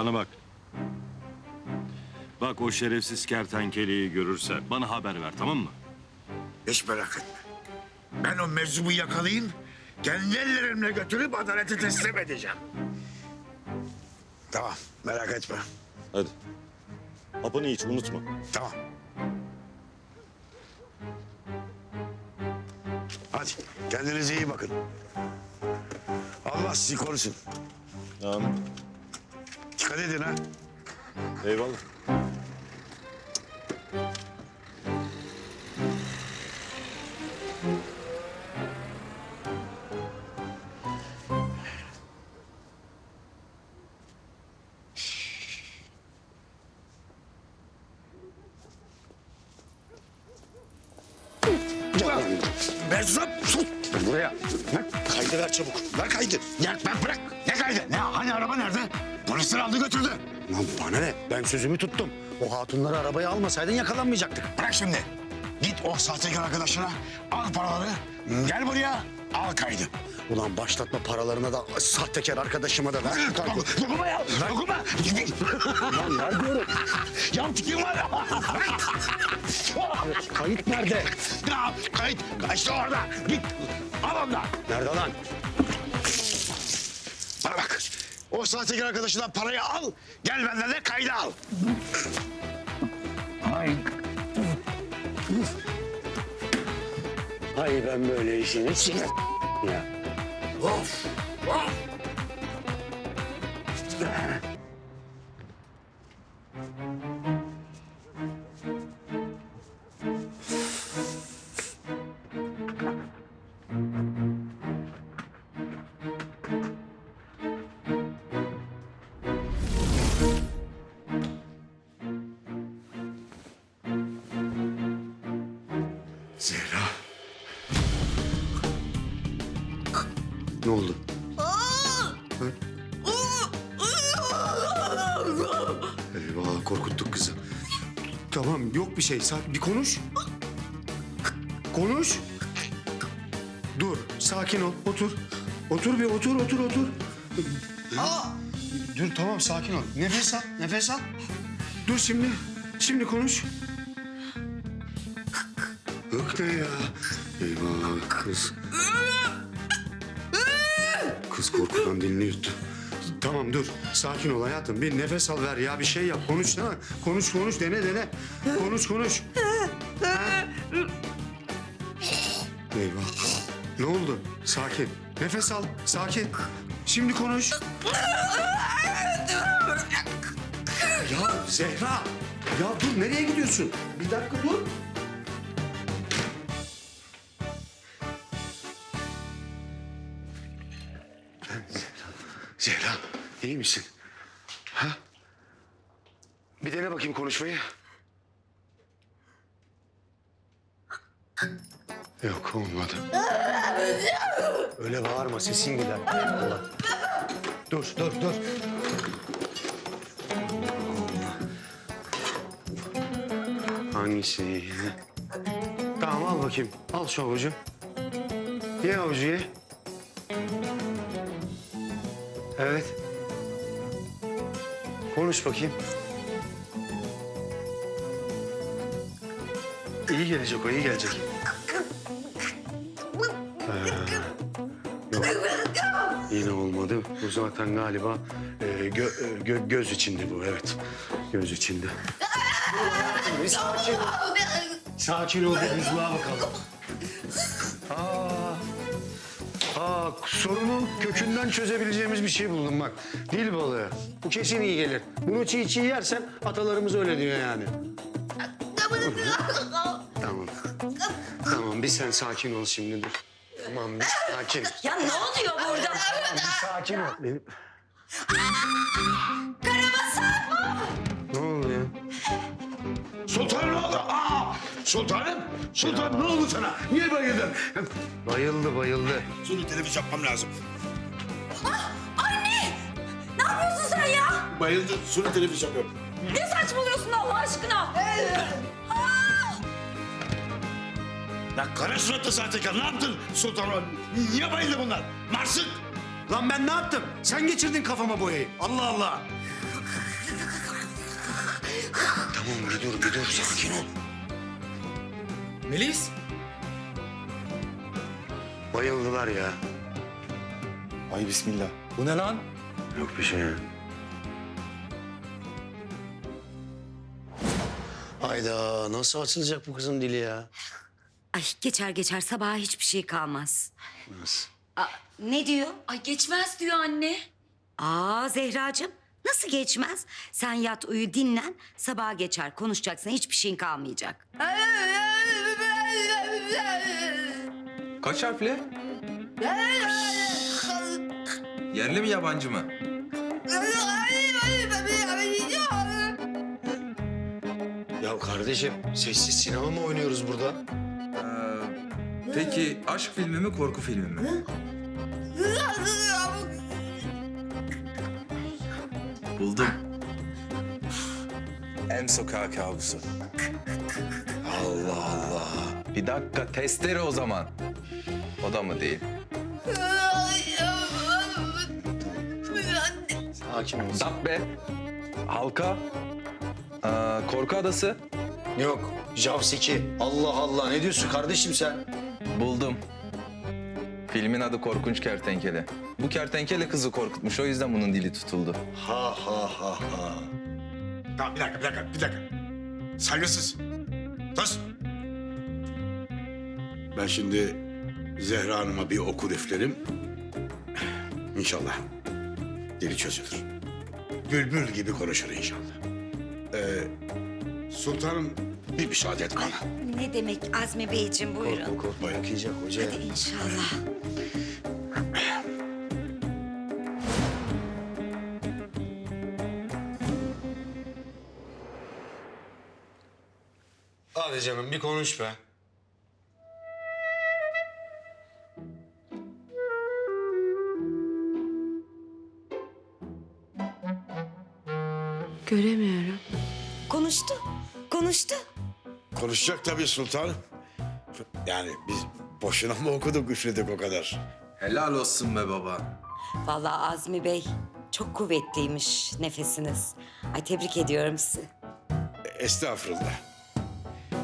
Bana bak. Bak o şerefsiz kertenkeleyi görürse bana haber ver tamam mı? Hiç merak etme. Ben o meczubu yakalayayım, kendi ellerimle götürüp adalete teslim edeceğim. Tamam, merak etme. Hadi. Hapını iç unutma. Tamam. Hadi, kendinize iyi bakın. Allah sizi korusun. Tamam. Dikkat edin ha. Eyvallah. Meczup, sus. Buraya. Kaydı ver çabuk. Ver kaydı. Ya bak bırak. Ne kaydı? Ne? Hani araba nerede? Polisler aldı götürdü. Lan bana ne? Ben sözümü tuttum. O hatunları arabaya almasaydın yakalanmayacaktık. Bırak şimdi. Git o sahtekar arkadaşına al paraları. Gel buraya al kaydı. Ulan başlatma paralarına da sahtekar arkadaşıma da ver. Dok- Dokunma ya. Dokunma. Lan ver diyorum. Yan tikim var. Kayıt nerede? Ya kayıt. İşte orada. Git. Al ondan. Nerede lan? O sahtekar arkadaşından parayı al. Gel benden de kaydı al. Ay ben böyle işini sinir ya. Of. Of. Ne oldu? Eyvah korkuttuk kızı. Tamam yok bir şey. Sa- bir konuş. Konuş. Dur sakin ol otur. Otur bir otur otur otur. Dur tamam sakin ol. Nefes al nefes al. Dur şimdi. Şimdi konuş. Yok ne ya? Eyvah kız. Kız korkudan dilini yuttu. Tamam dur. Sakin ol hayatım. Bir nefes al ver ya. Bir şey yap. Konuş mi? Konuş konuş. Dene dene. Konuş konuş. Ha? Eyvah. Ne oldu? Sakin. Nefes al. Sakin. Şimdi konuş. Ya Zehra. Ya dur nereye gidiyorsun? Bir dakika dur. Zehra, iyi misin? Ha? Bir dene bakayım konuşmayı. Yok olmadı. Öyle bağırma sesin gider. Allah. Dur dur dur. Hangisi? Tamam al bakayım. Al şu avucu. Ye avucu ye. Evet. Konuş bakayım. İyi gelecek o, iyi gelecek. Ee. Yine olmadı. Bu zaten galiba e, gö- e, gö- göz içinde bu, evet. Göz içinde. Sakin ol. Sakin ol, bir buzluğa bakalım. Aa, Aa, sorunun kökünden çözebileceğimiz bir şey buldum bak. Dil balığı. Bu kesin iyi gelir. Bunu çiğ çiğ yersen atalarımız öyle diyor yani. Tamam. Tamam bir sen sakin ol şimdi dur. Tamam bir sakin. Ya ne oluyor burada? Sakin ol. Benim... Ne oldu ya? Sultanım! Sultanım! Sultanım ne oldu sana? Niye bayıldın? Bayıldı bayıldı. Suni televizyon yapmam lazım. Anne! Ne yapıyorsun sen ya? Bayıldı. Suni televizyon yok. Ne saçmalıyorsun Allah aşkına? Ya kara suratlı sahtekar ne yaptın sultanım? Niye bayıldı bunlar? Marsık! Lan ben ne yaptım? Sen geçirdin kafama boyayı. Allah Allah. Tamam bir dur bir dur sakin ol. Melis. Bayıldılar ya. Ay bismillah. Bu ne lan? Yok bir şey ya. Hayda nasıl açılacak bu kızın dili ya? Ay geçer geçer sabaha hiçbir şey kalmaz. Nasıl? Aa, ne diyor? Ay geçmez diyor anne. Aa Zehracığım nasıl geçmez? Sen yat uyu dinlen sabaha geçer konuşacaksın hiçbir şeyin kalmayacak. Kaç harfli? Yerli mi yabancı mı? Ya kardeşim sessiz sinema mı oynuyoruz burada? Ee, peki aşk filmi mi korku filmi mi? Buldum. En sokağa kabusu. Allah Allah. Bir dakika testere o zaman. O da mı değil? Sakin ol. Dabbe. Halka. Ee, korku adası. Yok. Jaws 2. Allah Allah ne diyorsun kardeşim sen? Buldum. Filmin adı Korkunç Kertenkele. Bu kertenkele kızı korkutmuş. O yüzden bunun dili tutuldu. Ha ha ha ha. Tamam bir dakika bir dakika bir dakika. Saygısız. Sus. Ben şimdi Zehra Hanım'a bir okur üflerim. İnşallah dili çözülür. Bülbül gibi konuşur inşallah. Ee, sultanım bir müsaade et bana. Ne demek Azmi Beyciğim buyurun. Korkma korkma okuyacak hoca. Hadi inşallah. Hadi canım bir konuş be. Göremiyorum. Konuştu konuştu. Konuşacak tabii sultanım. Yani biz boşuna mı okuduk üfledik o kadar? Helal olsun be baba. Vallahi Azmi Bey çok kuvvetliymiş nefesiniz. Ay tebrik ediyorum sizi. Estağfurullah.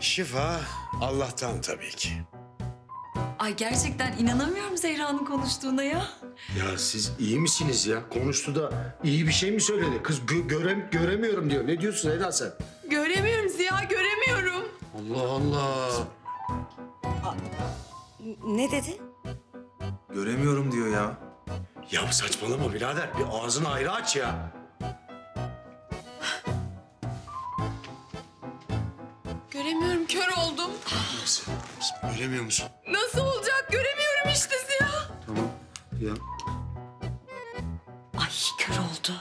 Şifa Allah'tan tabii ki. Ay gerçekten inanamıyorum Zehra'nın konuştuğuna ya. Ya siz iyi misiniz ya? Konuştu da iyi bir şey mi söyledi? Kız gö- görem göremiyorum diyor. Ne diyorsun Eda sen? Göremiyorum Ziya, göremiyorum. Allah Allah. Ne dedi? Göremiyorum diyor ya. Ya saçmalama birader. Bir ağzını ayrı aç ya. Kör oldum. Nasıl? Göremiyor musun? Nasıl olacak? Göremiyorum işte Ziya. Tamam. Ya Ay kör oldu.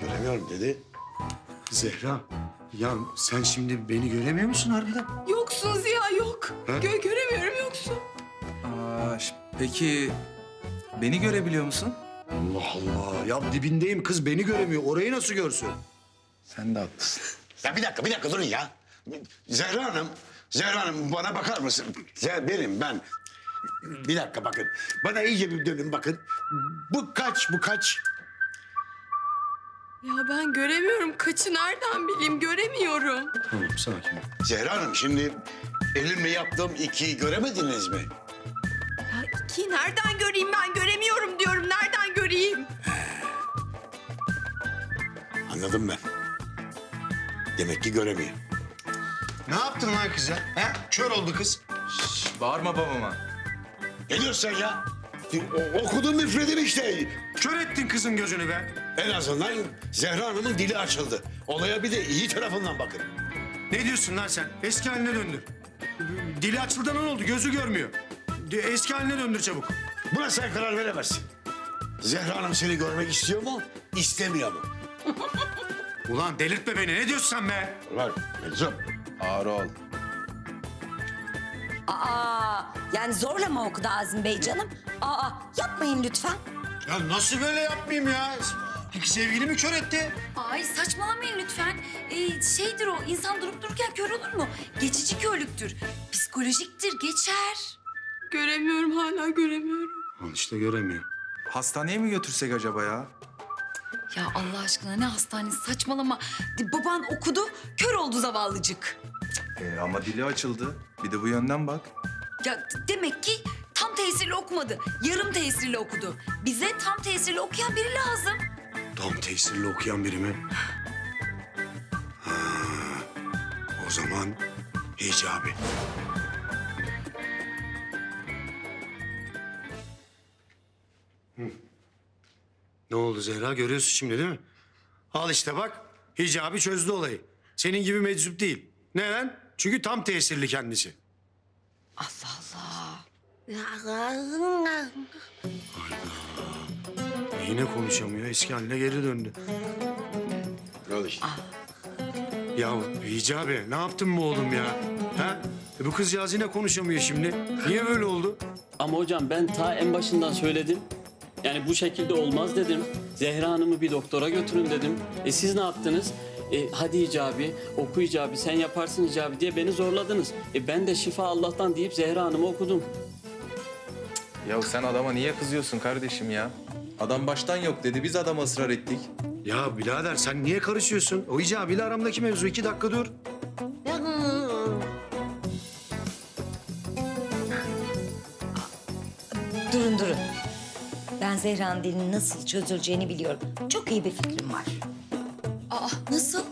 Göremiyorum dedi. Zehra. Ya sen şimdi beni göremiyor musun harbiden? Yoksun Ziya, yok. Ha? Gö göremiyorum, yoksun. Aa, peki beni görebiliyor musun? Allah Allah. Ya dibindeyim kız beni göremiyor. Orayı nasıl görsün? Sen de haklısın. Ya bir dakika, bir dakika durun ya. Zehra Hanım, Zehra Hanım bana bakar mısın? Zehra, benim, ben. Bir dakika bakın. Bana iyice bir dönün bakın. Bu kaç, bu kaç? Ya ben göremiyorum. Kaçı nereden bileyim? Göremiyorum. Tamam sakin ol. Zehra Hanım şimdi elimle yaptığım ikiyi göremediniz mi? Ya iki nereden göreyim ben? Göremiyorum diyorum. Nereden göreyim? Anladım ben. Demek ki göremiyor. Ne yaptın lan kıza? Ha? Kör oldu kız. Bağırma babama. Ne diyorsun sen ya? O, okudum üfledim işte. Kör ettin kızın gözünü be. En azından Zehra Hanım'ın dili açıldı. Olaya bir de iyi tarafından bakın. Ne diyorsun lan sen? Eski haline döndür. Dili açıldı ne oldu? Gözü görmüyor. Eski haline döndür çabuk. Buna sen karar veremezsin. Zehra Hanım seni görmek istiyor mu, istemiyor mu? Ulan delirtme beni. Ne diyorsun sen be? Ulan Meczup, Ağır ol. Aa yani zorla mı okudu Azmi Bey canım? Aa yapmayın lütfen. Ya nasıl böyle yapmayayım ya? Sevgilimi kör etti. Ay saçmalamayın lütfen. Ee, şeydir o insan durup dururken kör olur mu? Geçici körlüktür. Psikolojiktir geçer. Göremiyorum, hala göremiyorum. Al işte göremiyor. Hastaneye mi götürsek acaba ya? Ya Allah aşkına ne hastanesi saçmalama. Baban okudu, kör oldu zavallıcık. Ee, ama dili açıldı. Bir de bu yönden bak. Ya demek ki tam tesirli okumadı. Yarım tesirli okudu. Bize tam tesirli okuyan biri lazım. Tam tesirli okuyan biri mi? Ha, o zaman Hicabi. Hı. Ne oldu Zehra? Görüyorsun şimdi değil mi? Al işte bak. Hicabi çözdü olayı. Senin gibi meczup değil. Neden? Çünkü tam tesirli kendisi. Yine konuşamıyor. Eski haline geri döndü. Al işte. Ya Hicabi ne yaptın bu oğlum ya? Ha? E bu kızcağız yine konuşamıyor şimdi. Niye böyle oldu? Ama hocam ben ta en başından söyledim. Yani bu şekilde olmaz dedim. Zehra Hanım'ı bir doktora götürün dedim. E siz ne yaptınız? E, hadi icabi, oku icabi, sen yaparsın icabi diye beni zorladınız. E ben de şifa Allah'tan deyip Zehra Hanım'ı okudum. Ya sen adama niye kızıyorsun kardeşim ya? Adam baştan yok dedi. Biz adama ısrar ettik. Ya birader sen niye karışıyorsun? O Hicabi'yle aramdaki mevzu iki dakika dur. Zehra'nın dilinin nasıl çözüleceğini biliyorum. Çok iyi bir fikrim var. Aa nasıl?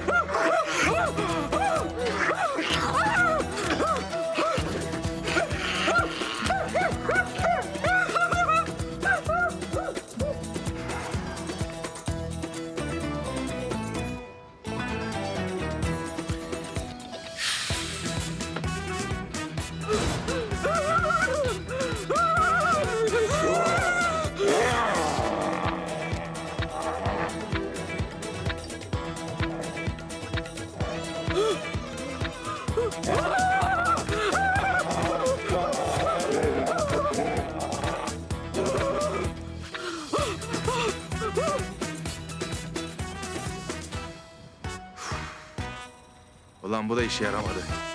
bu da işe yaramadı.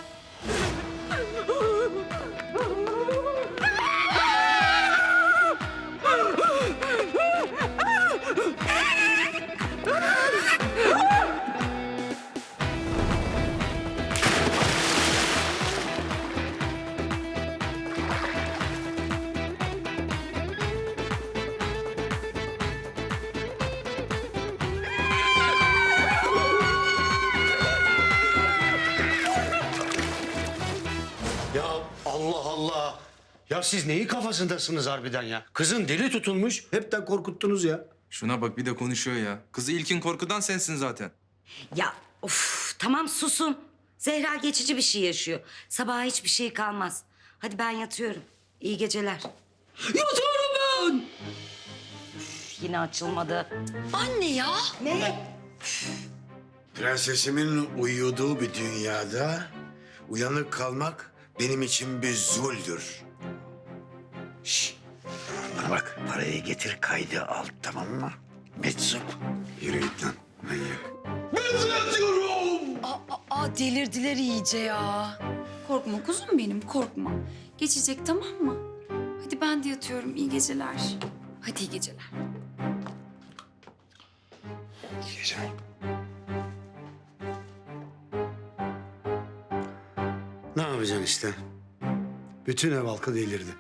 Ya siz neyi kafasındasınız harbiden ya? Kızın dili tutulmuş. Hepten korkuttunuz ya. Şuna bak bir de konuşuyor ya. Kızı ilkin korkudan sensin zaten. Ya of tamam susun. Zehra geçici bir şey yaşıyor. Sabaha hiçbir şey kalmaz. Hadi ben yatıyorum. İyi geceler. Yatıyorum ben. Yine açılmadı. Anne ya. Ne? Prensesimin uyuduğu bir dünyada uyanık kalmak benim için bir zuldür. Bak parayı getir kaydı al tamam mı? Meczup. Yürü git lan manyak. Aa, aa, delirdiler iyice ya. Korkma kuzum benim korkma. Geçecek tamam mı? Hadi ben de yatıyorum iyi geceler. Hadi iyi geceler. Gece. Ne yapacaksın işte? Bütün ev halkı delirdi.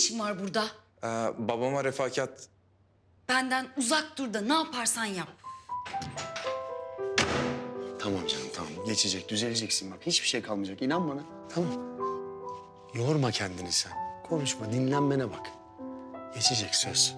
İşin var burada? Ee, babama refakat Benden uzak dur da ne yaparsan yap. Tamam canım tamam. Geçecek, düzeleceksin bak. Hiçbir şey kalmayacak. İnan bana. Tamam. Yorma kendini sen. Konuşma, dinlenmene bak. Geçecek söz.